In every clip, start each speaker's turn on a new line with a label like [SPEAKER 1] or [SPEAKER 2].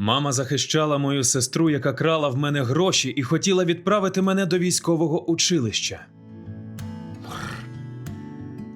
[SPEAKER 1] Мама захищала мою сестру, яка крала в мене гроші і хотіла відправити мене до військового училища.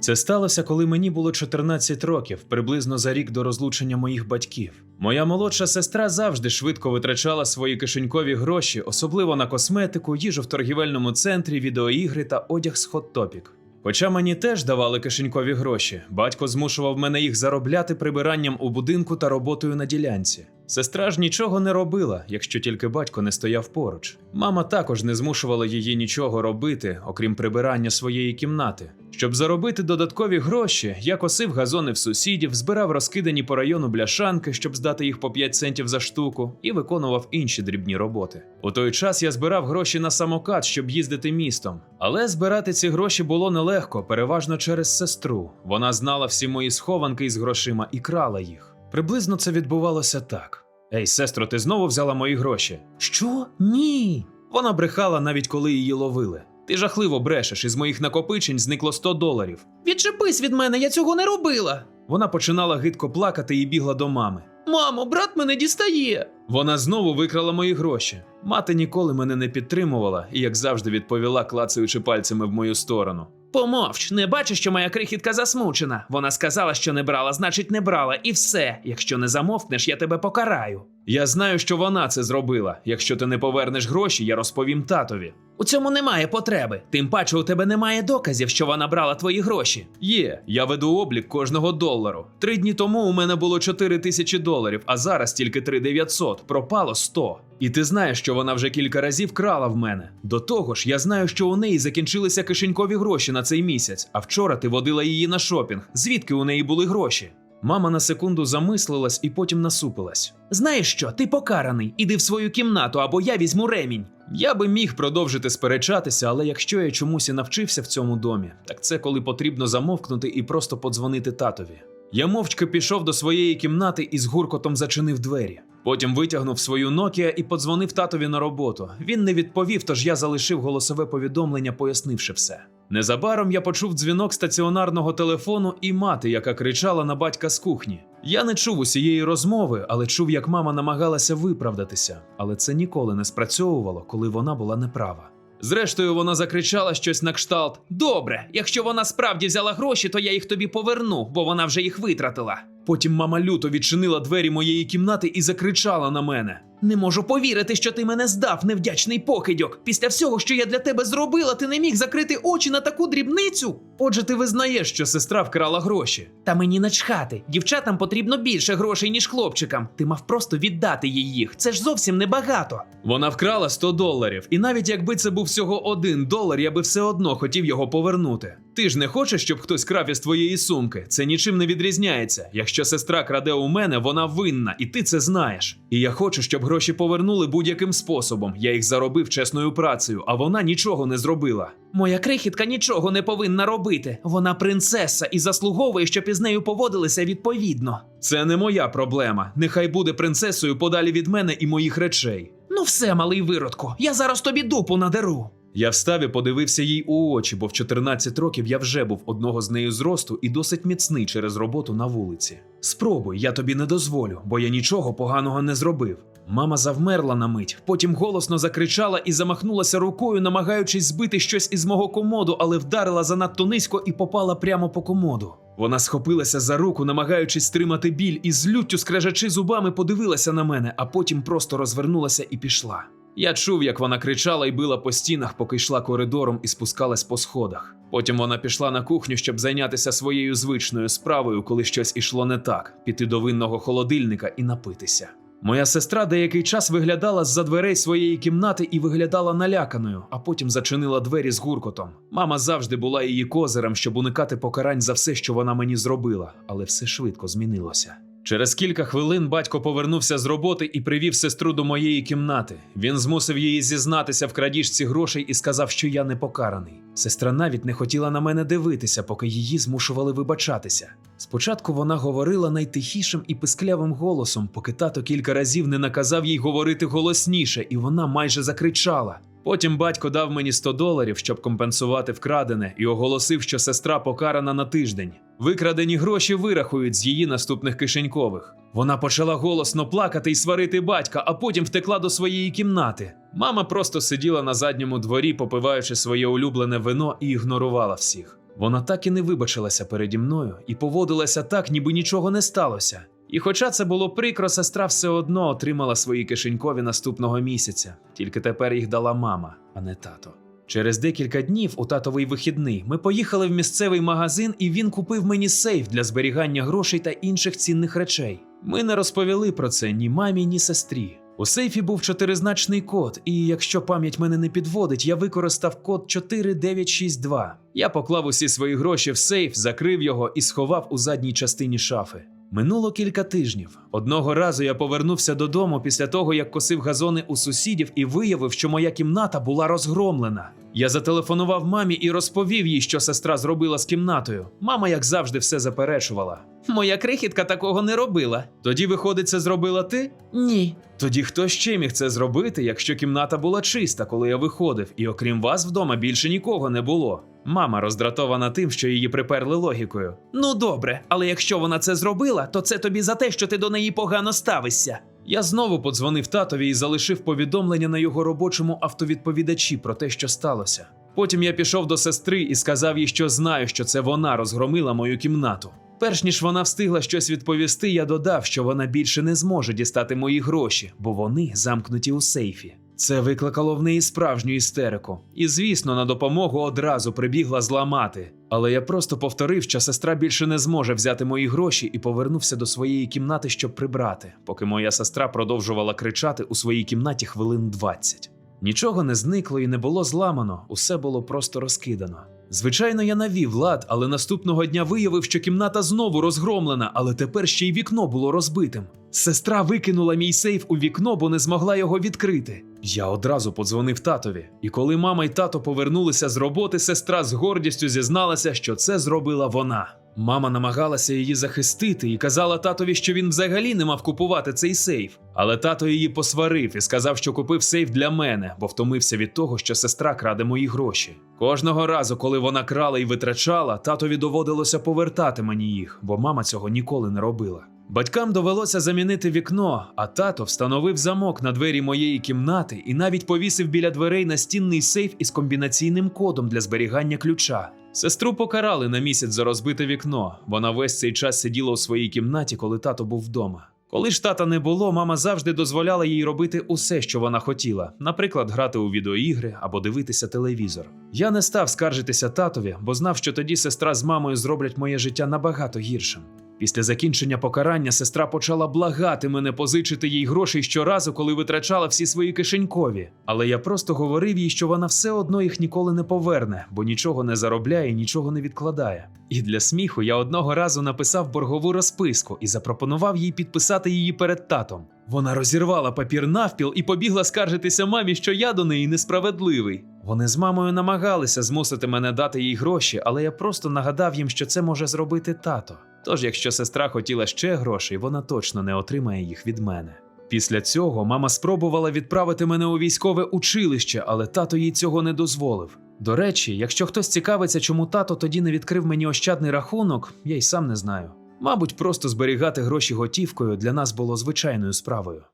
[SPEAKER 1] Це сталося, коли мені було 14 років, приблизно за рік до розлучення моїх батьків. Моя молодша сестра завжди швидко витрачала свої кишенькові гроші, особливо на косметику, їжу в торгівельному центрі, відеоігри та одяг з Topic. Хоча мені теж давали кишенькові гроші, батько змушував мене їх заробляти прибиранням у будинку та роботою на ділянці. Сестра ж нічого не робила, якщо тільки батько не стояв поруч. Мама також не змушувала її нічого робити, окрім прибирання своєї кімнати. Щоб заробити додаткові гроші, я косив газони в сусідів, збирав розкидані по району бляшанки, щоб здати їх по 5 центів за штуку, і виконував інші дрібні роботи. У той час я збирав гроші на самокат, щоб їздити містом. Але збирати ці гроші було нелегко, переважно через сестру. Вона знала всі мої схованки із грошима і крала їх. Приблизно це відбувалося так. Ей, сестро, ти знову взяла мої гроші? Що? Ні. Вона брехала навіть коли її ловили. Ти жахливо брешеш, із моїх накопичень зникло 100 доларів.
[SPEAKER 2] Відчепись від мене, я цього не робила.
[SPEAKER 1] Вона починала гидко плакати і бігла до мами.
[SPEAKER 2] Мамо, брат мене дістає.
[SPEAKER 1] Вона знову викрала мої гроші. Мати ніколи мене не підтримувала і, як завжди, відповіла, клацаючи пальцями в мою сторону.
[SPEAKER 2] Помовч, не бачиш, що моя крихітка засмучена. Вона сказала, що не брала, значить не брала, і все. Якщо не замовкнеш, я тебе покараю.
[SPEAKER 1] Я знаю, що вона це зробила. Якщо ти не повернеш гроші, я розповім татові.
[SPEAKER 2] У цьому немає потреби. Тим паче у тебе немає доказів, що вона брала твої гроші.
[SPEAKER 1] Є, я веду облік кожного долару. Три дні тому у мене було 4 тисячі доларів, а зараз тільки 3 900. Пропало 100. І ти знаєш, що вона вже кілька разів крала в мене. До того ж, я знаю, що у неї закінчилися кишенькові гроші на цей місяць, а вчора ти водила її на шопінг. Звідки у неї були гроші? Мама на секунду замислилась і потім насупилась.
[SPEAKER 2] Знаєш що, ти покараний. Іди в свою кімнату, або я візьму ремінь.
[SPEAKER 1] Я би міг продовжити сперечатися, але якщо я чомусь і навчився в цьому домі, так це коли потрібно замовкнути і просто подзвонити татові. Я мовчки пішов до своєї кімнати і з гуркотом зачинив двері. Потім витягнув свою Nokia і подзвонив татові на роботу. Він не відповів, тож я залишив голосове повідомлення, пояснивши все. Незабаром я почув дзвінок стаціонарного телефону і мати, яка кричала на батька з кухні. Я не чув усієї розмови, але чув, як мама намагалася виправдатися. Але це ніколи не спрацьовувало, коли вона була неправа. Зрештою, вона закричала щось на кшталт:
[SPEAKER 2] Добре, якщо вона справді взяла гроші, то я їх тобі поверну, бо вона вже їх витратила.
[SPEAKER 1] Потім мама люто відчинила двері моєї кімнати і закричала на мене.
[SPEAKER 2] Не можу повірити, що ти мене здав, невдячний покидьок. Після всього, що я для тебе зробила, ти не міг закрити очі на таку дрібницю.
[SPEAKER 1] Отже, ти визнаєш, що сестра вкрала гроші.
[SPEAKER 2] Та мені начхати. Дівчатам потрібно більше грошей, ніж хлопчикам. Ти мав просто віддати їй їх. Це ж зовсім небагато.
[SPEAKER 1] Вона вкрала 100 доларів, і навіть якби це був всього один долар, я би все одно хотів його повернути. Ти ж не хочеш, щоб хтось крав із твоєї сумки. Це нічим не відрізняється. Якщо сестра краде у мене, вона винна, і ти це знаєш. І я хочу, щоб гроші повернули будь-яким способом. Я їх заробив чесною працею, а вона нічого не зробила.
[SPEAKER 2] Моя крихітка нічого не повинна робити. Вона принцеса і заслуговує, щоб із нею поводилися відповідно.
[SPEAKER 1] Це не моя проблема. Нехай буде принцесою подалі від мене і моїх речей.
[SPEAKER 2] Ну все, малий виродку, я зараз тобі дупу надеру.
[SPEAKER 1] Я встав і подивився їй у очі, бо в 14 років я вже був одного з нею зросту і досить міцний через роботу на вулиці. Спробуй, я тобі не дозволю, бо я нічого поганого не зробив. Мама завмерла на мить, потім голосно закричала і замахнулася рукою, намагаючись збити щось із мого комоду, але вдарила занадто низько і попала прямо по комоду. Вона схопилася за руку, намагаючись стримати біль, і з люттю скрежачи зубами подивилася на мене, а потім просто розвернулася і пішла. Я чув, як вона кричала і била по стінах, поки йшла коридором і спускалась по сходах. Потім вона пішла на кухню, щоб зайнятися своєю звичною справою, коли щось ішло не так, піти до винного холодильника і напитися. Моя сестра деякий час виглядала з-за дверей своєї кімнати і виглядала наляканою, а потім зачинила двері з гуркотом. Мама завжди була її козирем, щоб уникати покарань за все, що вона мені зробила, але все швидко змінилося. Через кілька хвилин батько повернувся з роботи і привів сестру до моєї кімнати. Він змусив її зізнатися в крадіжці грошей і сказав, що я не покараний. Сестра навіть не хотіла на мене дивитися, поки її змушували вибачатися. Спочатку вона говорила найтихішим і писклявим голосом, поки тато кілька разів не наказав їй говорити голосніше, і вона майже закричала. Потім батько дав мені 100 доларів, щоб компенсувати вкрадене, і оголосив, що сестра покарана на тиждень. Викрадені гроші вирахують з її наступних кишенькових. Вона почала голосно плакати і сварити батька, а потім втекла до своєї кімнати. Мама просто сиділа на задньому дворі, попиваючи своє улюблене вино і ігнорувала всіх. Вона так і не вибачилася переді мною і поводилася так, ніби нічого не сталося. І хоча це було прикро, сестра все одно отримала свої кишенькові наступного місяця. Тільки тепер їх дала мама, а не тато. Через декілька днів у татовий вихідний ми поїхали в місцевий магазин, і він купив мені сейф для зберігання грошей та інших цінних речей. Ми не розповіли про це ні мамі, ні сестрі. У сейфі був чотиризначний код, і якщо пам'ять мене не підводить, я використав код 4962. Я поклав усі свої гроші в сейф, закрив його і сховав у задній частині шафи. Минуло кілька тижнів. Одного разу я повернувся додому після того, як косив газони у сусідів і виявив, що моя кімната була розгромлена. Я зателефонував мамі і розповів їй, що сестра зробила з кімнатою. Мама, як завжди, все заперечувала.
[SPEAKER 2] Моя крихітка такого не робила.
[SPEAKER 1] Тоді, виходить, це зробила ти?
[SPEAKER 2] Ні.
[SPEAKER 1] Тоді хто ще міг це зробити, якщо кімната була чиста, коли я виходив, і окрім вас вдома більше нікого не було. Мама роздратована тим, що її приперли логікою.
[SPEAKER 2] Ну добре, але якщо вона це зробила, то це тобі за те, що ти до неї погано ставишся.
[SPEAKER 1] Я знову подзвонив татові і залишив повідомлення на його робочому автовідповідачі про те, що сталося. Потім я пішов до сестри і сказав їй, що знаю, що це вона розгромила мою кімнату. Перш ніж вона встигла щось відповісти, я додав, що вона більше не зможе дістати мої гроші, бо вони замкнуті у сейфі. Це викликало в неї справжню істерику. І, звісно, на допомогу одразу прибігла зламати. Але я просто повторив, що сестра більше не зможе взяти мої гроші і повернувся до своєї кімнати, щоб прибрати, поки моя сестра продовжувала кричати у своїй кімнаті хвилин 20. Нічого не зникло і не було зламано, усе було просто розкидано. Звичайно, я навів лад, але наступного дня виявив, що кімната знову розгромлена, але тепер ще й вікно було розбитим. Сестра викинула мій сейф у вікно, бо не змогла його відкрити. Я одразу подзвонив татові, і коли мама й тато повернулися з роботи, сестра з гордістю зізналася, що це зробила вона. Мама намагалася її захистити і казала татові, що він взагалі не мав купувати цей сейф. Але тато її посварив і сказав, що купив сейф для мене, бо втомився від того, що сестра краде мої гроші. Кожного разу, коли вона крала і витрачала, татові доводилося повертати мені їх, бо мама цього ніколи не робила. Батькам довелося замінити вікно, а тато встановив замок на двері моєї кімнати і навіть повісив біля дверей настінний сейф із комбінаційним кодом для зберігання ключа. Сестру покарали на місяць за розбите вікно. Вона весь цей час сиділа у своїй кімнаті, коли тато був вдома. Коли ж тата не було, мама завжди дозволяла їй робити усе, що вона хотіла, наприклад, грати у відеоігри або дивитися телевізор. Я не став скаржитися татові, бо знав, що тоді сестра з мамою зроблять моє життя набагато гіршим. Після закінчення покарання сестра почала благати мене позичити їй грошей щоразу, коли витрачала всі свої кишенькові. Але я просто говорив їй, що вона все одно їх ніколи не поверне, бо нічого не заробляє, нічого не відкладає. І для сміху я одного разу написав боргову розписку і запропонував їй підписати її перед татом. Вона розірвала папір навпіл і побігла скаржитися мамі, що я до неї несправедливий. Вони з мамою намагалися змусити мене дати їй гроші, але я просто нагадав їм, що це може зробити тато. Тож, якщо сестра хотіла ще грошей, вона точно не отримає їх від мене. Після цього мама спробувала відправити мене у військове училище, але тато їй цього не дозволив. До речі, якщо хтось цікавиться, чому тато тоді не відкрив мені ощадний рахунок, я й сам не знаю. Мабуть, просто зберігати гроші готівкою для нас було звичайною справою.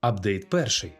[SPEAKER 1] Апдейт перший.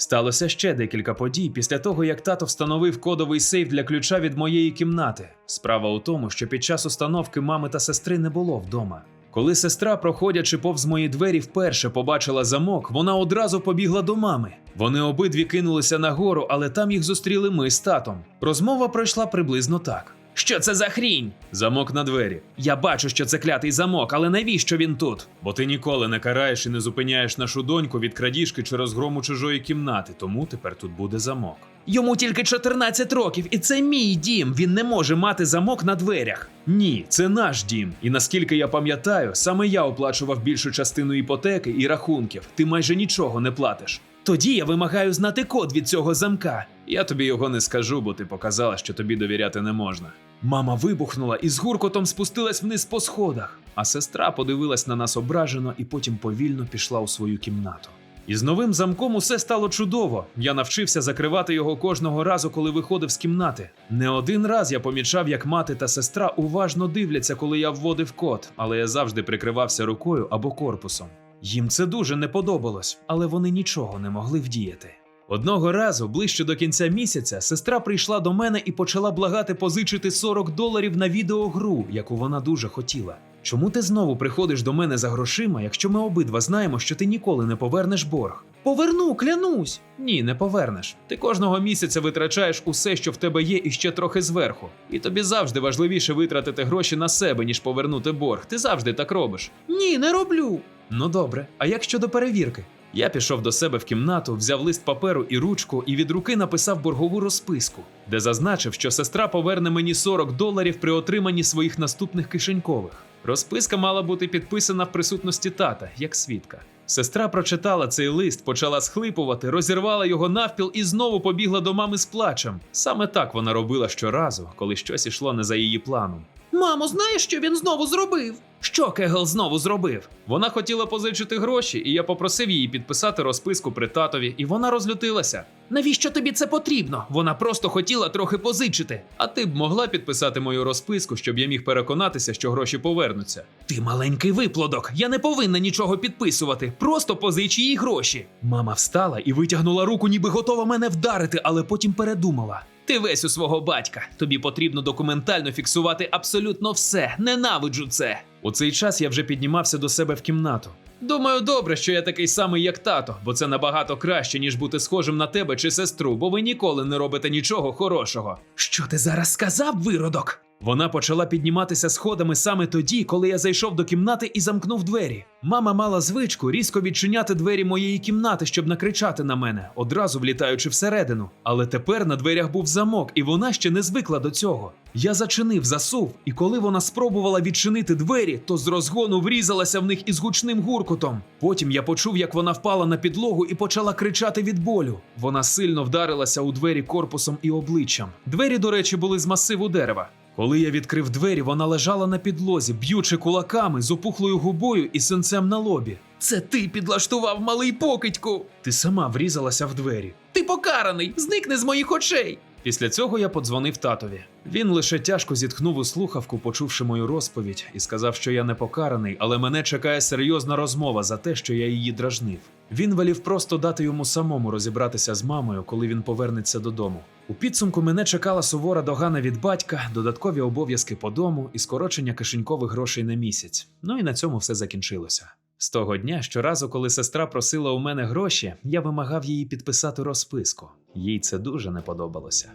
[SPEAKER 1] Сталося ще декілька подій після того, як тато встановив кодовий сейф для ключа від моєї кімнати. Справа у тому, що під час установки мами та сестри не було вдома. Коли сестра, проходячи повз мої двері, вперше побачила замок, вона одразу побігла до мами. Вони обидві кинулися нагору, але там їх зустріли ми з татом. Розмова пройшла приблизно так.
[SPEAKER 2] Що це за хрінь?
[SPEAKER 1] Замок на двері.
[SPEAKER 2] Я бачу, що це клятий замок, але навіщо він тут?
[SPEAKER 1] Бо ти ніколи не караєш і не зупиняєш нашу доньку від крадіжки чи розгрому чужої кімнати, тому тепер тут буде замок.
[SPEAKER 2] Йому тільки 14 років, і це мій дім. Він не може мати замок на дверях.
[SPEAKER 1] Ні, це наш дім. І наскільки я пам'ятаю, саме я оплачував більшу частину іпотеки і рахунків. Ти майже нічого не платиш.
[SPEAKER 2] Тоді я вимагаю знати код від цього замка.
[SPEAKER 1] Я тобі його не скажу, бо ти показала, що тобі довіряти не можна. Мама вибухнула і з гуркотом спустилась вниз по сходах, а сестра подивилась на нас ображено і потім повільно пішла у свою кімнату. І з новим замком усе стало чудово. Я навчився закривати його кожного разу, коли виходив з кімнати. Не один раз я помічав, як мати та сестра уважно дивляться, коли я вводив код, але я завжди прикривався рукою або корпусом. Їм це дуже не подобалось, але вони нічого не могли вдіяти. Одного разу, ближче до кінця місяця, сестра прийшла до мене і почала благати позичити 40 доларів на відеогру, яку вона дуже хотіла. Чому ти знову приходиш до мене за грошима, якщо ми обидва знаємо, що ти ніколи не повернеш борг?
[SPEAKER 2] Поверну, клянусь.
[SPEAKER 1] Ні, не повернеш. Ти кожного місяця витрачаєш усе, що в тебе є, і ще трохи зверху. І тобі завжди важливіше витратити гроші на себе, ніж повернути борг. Ти завжди так робиш.
[SPEAKER 2] Ні, не роблю.
[SPEAKER 1] Ну добре, а як щодо перевірки? Я пішов до себе в кімнату, взяв лист паперу і ручку і від руки написав боргову розписку, де зазначив, що сестра поверне мені 40 доларів при отриманні своїх наступних кишенькових. Розписка мала бути підписана в присутності тата, як свідка. Сестра прочитала цей лист, почала схлипувати, розірвала його навпіл і знову побігла до мами з плачем. Саме так вона робила щоразу, коли щось ішло не за її планом.
[SPEAKER 2] Мамо, знаєш, що він знову зробив? Що Кегл знову зробив?
[SPEAKER 1] Вона хотіла позичити гроші, і я попросив її підписати розписку при татові, і вона розлютилася.
[SPEAKER 2] Навіщо тобі це потрібно? Вона просто хотіла трохи позичити.
[SPEAKER 1] А ти б могла підписати мою розписку, щоб я міг переконатися, що гроші повернуться.
[SPEAKER 2] Ти маленький виплодок. Я не повинна нічого підписувати. Просто позич їй гроші.
[SPEAKER 1] Мама встала і витягнула руку, ніби готова мене вдарити, але потім передумала.
[SPEAKER 2] Ти весь у свого батька. Тобі потрібно документально фіксувати абсолютно все. Ненавиджу це.
[SPEAKER 1] У цей час я вже піднімався до себе в кімнату. Думаю, добре, що я такий самий, як тато, бо це набагато краще, ніж бути схожим на тебе чи сестру, бо ви ніколи не робите нічого хорошого.
[SPEAKER 2] Що ти зараз сказав, виродок?
[SPEAKER 1] Вона почала підніматися сходами саме тоді, коли я зайшов до кімнати і замкнув двері. Мама мала звичку різко відчиняти двері моєї кімнати, щоб накричати на мене, одразу влітаючи всередину. Але тепер на дверях був замок, і вона ще не звикла до цього. Я зачинив засув, і коли вона спробувала відчинити двері, то з розгону врізалася в них із гучним гуркотом. Потім я почув, як вона впала на підлогу і почала кричати від болю. Вона сильно вдарилася у двері корпусом і обличчям. Двері, до речі, були з масиву дерева. Коли я відкрив двері, вона лежала на підлозі, б'ючи кулаками з опухлою губою і синцем на лобі.
[SPEAKER 2] Це ти підлаштував малий покидьку.
[SPEAKER 1] Ти сама врізалася в двері.
[SPEAKER 2] Ти покараний. Зникни з моїх очей.
[SPEAKER 1] Після цього я подзвонив татові. Він лише тяжко зітхнув у слухавку, почувши мою розповідь, і сказав, що я не покараний, але мене чекає серйозна розмова за те, що я її дражнив. Він велів просто дати йому самому розібратися з мамою, коли він повернеться додому. У підсумку мене чекала сувора догана від батька, додаткові обов'язки по дому і скорочення кишенькових грошей на місяць. Ну і на цьому все закінчилося. З того дня, щоразу, коли сестра просила у мене гроші, я вимагав її підписати розписку. Їй це дуже не подобалося.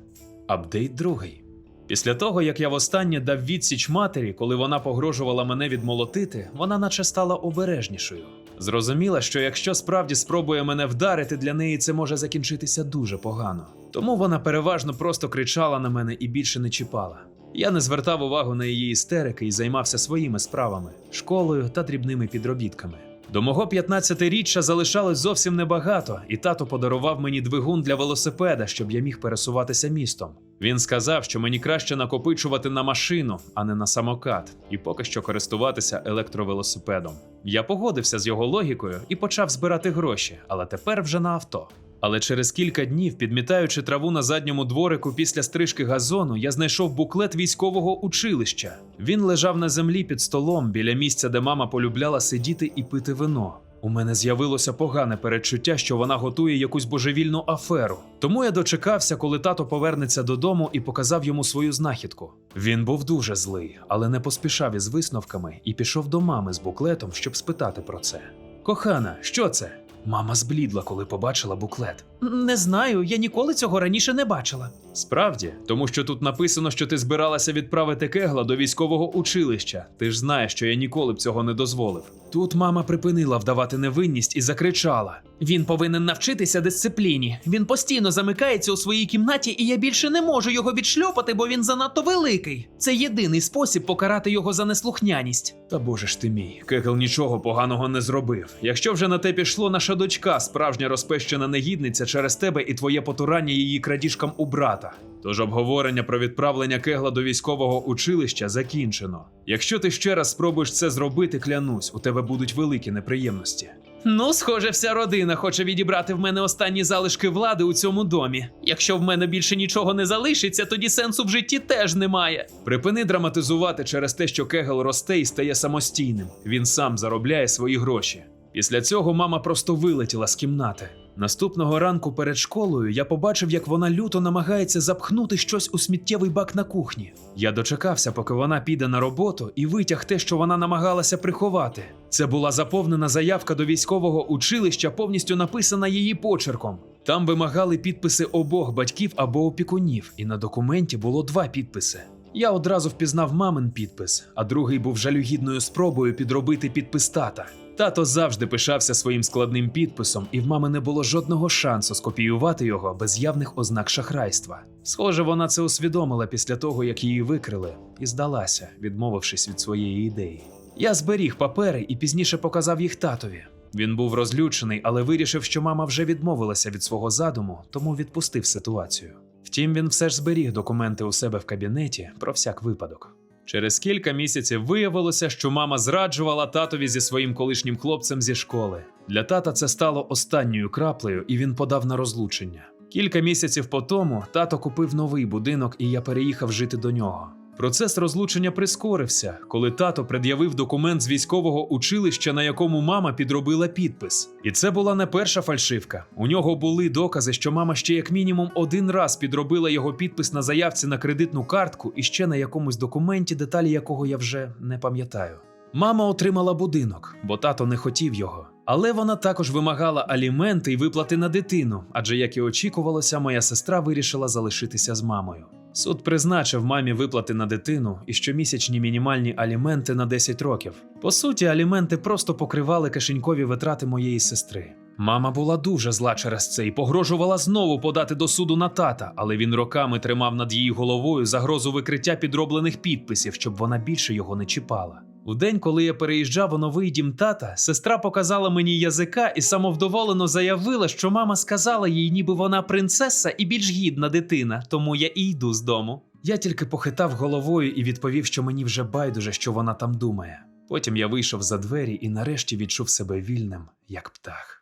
[SPEAKER 1] Апдейт другий. Після того, як я востаннє дав відсіч матері, коли вона погрожувала мене відмолотити, вона наче стала обережнішою. Зрозуміла, що якщо справді спробує мене вдарити, для неї це може закінчитися дуже погано. Тому вона переважно просто кричала на мене і більше не чіпала. Я не звертав увагу на її істерики і займався своїми справами, школою та дрібними підробітками. До мого 15-річчя залишалось зовсім небагато, і тато подарував мені двигун для велосипеда, щоб я міг пересуватися містом. Він сказав, що мені краще накопичувати на машину, а не на самокат, і поки що користуватися електровелосипедом. Я погодився з його логікою і почав збирати гроші, але тепер вже на авто. Але через кілька днів, підмітаючи траву на задньому дворику після стрижки газону, я знайшов буклет військового училища. Він лежав на землі під столом біля місця, де мама полюбляла сидіти і пити вино. У мене з'явилося погане передчуття, що вона готує якусь божевільну аферу. Тому я дочекався, коли тато повернеться додому і показав йому свою знахідку. Він був дуже злий, але не поспішав із висновками і пішов до мами з буклетом, щоб спитати про це. Кохана, що це? Мама зблідла, коли побачила буклет.
[SPEAKER 2] Не знаю, я ніколи цього раніше не бачила.
[SPEAKER 1] Справді, тому що тут написано, що ти збиралася відправити кегла до військового училища. Ти ж знаєш, що я ніколи б цього не дозволив. Тут мама припинила вдавати невинність і закричала:
[SPEAKER 2] Він повинен навчитися дисципліні. Він постійно замикається у своїй кімнаті, і я більше не можу його відшльопати, бо він занадто великий. Це єдиний спосіб покарати його за неслухняність.
[SPEAKER 1] Та боже ж ти мій, Кегл нічого поганого не зробив. Якщо вже на те пішло, наша дочка, справжня розпещена негідниця через тебе і твоє потурання її крадіжкам у брата. Тож обговорення про відправлення кегла до військового училища закінчено. Якщо ти ще раз спробуєш це зробити, клянусь, у тебе будуть великі неприємності.
[SPEAKER 2] Ну, схоже, вся родина хоче відібрати в мене останні залишки влади у цьому домі. Якщо в мене більше нічого не залишиться, тоді сенсу в житті теж немає.
[SPEAKER 1] Припини драматизувати через те, що Кегел росте і стає самостійним. Він сам заробляє свої гроші. Після цього мама просто вилетіла з кімнати. Наступного ранку перед школою я побачив, як вона люто намагається запхнути щось у сміттєвий бак на кухні. Я дочекався, поки вона піде на роботу, і витяг те, що вона намагалася приховати. Це була заповнена заявка до військового училища, повністю написана її почерком. Там вимагали підписи обох батьків або опікунів, і на документі було два підписи. Я одразу впізнав мамин підпис, а другий був жалюгідною спробою підробити підпис тата. Тато завжди пишався своїм складним підписом, і в мами не було жодного шансу скопіювати його без явних ознак шахрайства. Схоже, вона це усвідомила після того, як її викрили, і здалася, відмовившись від своєї ідеї. Я зберіг папери і пізніше показав їх татові. Він був розлючений, але вирішив, що мама вже відмовилася від свого задуму, тому відпустив ситуацію. Втім, він все ж зберіг документи у себе в кабінеті про всяк випадок. Через кілька місяців виявилося, що мама зраджувала татові зі своїм колишнім хлопцем зі школи. Для тата це стало останньою краплею, і він подав на розлучення. Кілька місяців по тому тато купив новий будинок, і я переїхав жити до нього. Процес розлучення прискорився, коли тато пред'явив документ з військового училища, на якому мама підробила підпис. І це була не перша фальшивка. У нього були докази, що мама ще як мінімум один раз підробила його підпис на заявці на кредитну картку і ще на якомусь документі, деталі якого я вже не пам'ятаю. Мама отримала будинок, бо тато не хотів його. Але вона також вимагала аліменти й виплати на дитину, адже, як і очікувалося, моя сестра вирішила залишитися з мамою. Суд призначив мамі виплати на дитину і щомісячні мінімальні аліменти на 10 років. По суті, аліменти просто покривали кишенькові витрати моєї сестри. Мама була дуже зла через це і погрожувала знову подати до суду на тата, але він роками тримав над її головою загрозу викриття підроблених підписів, щоб вона більше його не чіпала. У день, коли я переїжджав у новий дім тата, сестра показала мені язика і самовдоволено заявила, що мама сказала їй, ніби вона принцеса і більш гідна дитина, тому я і йду з дому. Я тільки похитав головою і відповів, що мені вже байдуже, що вона там думає. Потім я вийшов за двері і нарешті відчув себе вільним, як птах.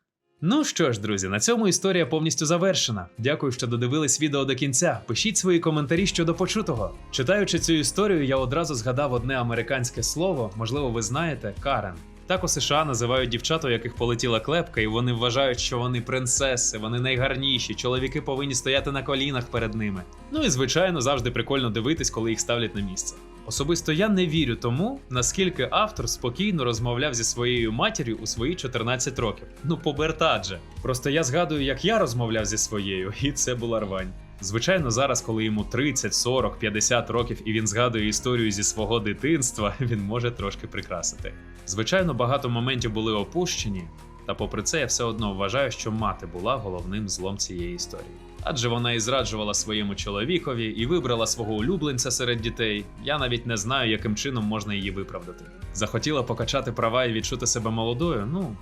[SPEAKER 1] Ну що ж, друзі, на цьому історія повністю завершена. Дякую, що додивились відео до кінця. Пишіть свої коментарі щодо почутого. Читаючи цю історію, я одразу згадав одне американське слово, можливо, ви знаєте, Карен. Так у США називають дівчат, у яких полетіла клепка, і вони вважають, що вони принцеси, вони найгарніші, чоловіки повинні стояти на колінах перед ними. Ну і звичайно, завжди прикольно дивитись, коли їх ставлять на місце. Особисто я не вірю тому, наскільки автор спокійно розмовляв зі своєю матір'ю у свої 14 років. Ну, побертат же. Просто я згадую, як я розмовляв зі своєю, і це була рвань. Звичайно, зараз, коли йому 30, 40, 50 років і він згадує історію зі свого дитинства, він може трошки прикрасити. Звичайно, багато моментів були опущені, та попри це я все одно вважаю, що мати була головним злом цієї історії. Адже вона і зраджувала своєму чоловікові і вибрала свого улюбленця серед дітей. Я навіть не знаю, яким чином можна її виправдати. Захотіла покачати права і відчути себе молодою. Ну,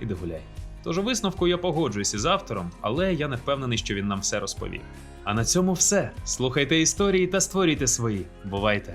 [SPEAKER 1] іди гуляй. Тож у висновку я погоджуюсь із автором, але я не впевнений, що він нам все розповів. А на цьому все. Слухайте історії та створюйте свої. Бувайте!